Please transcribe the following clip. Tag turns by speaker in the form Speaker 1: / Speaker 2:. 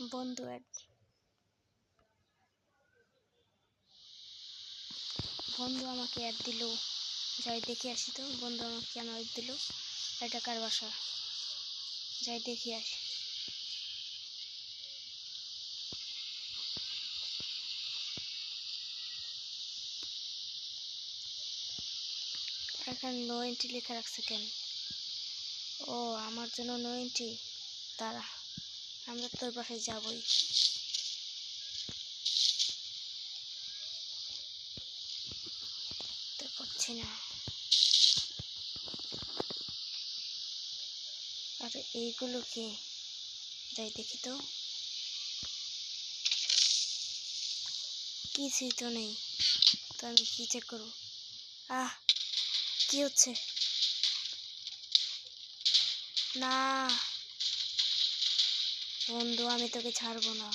Speaker 1: বন্ধু এক বন্ধু আমাকে অ্যাড দিল। যাই দেখে আসি তো, বন্ধু আমাকে কেন অ্যাড দিল? এটা কার বাসা? যাই দেখে আসি। এখানে নো এন্ট্রি লেখা রাখছে কেন? ও, আমার জন্য নো এন্ট্রি তারা আমরা তোর বাসায় যাবই। তো পাচ্ছি না। আর এইগুলো কি যাই দেখি তো। কিছুই তো নেই। তো আমি কি চেক করব? আহ, কি হচ্ছে? না। বন্ধু আমি তোকে ছাড়বো না।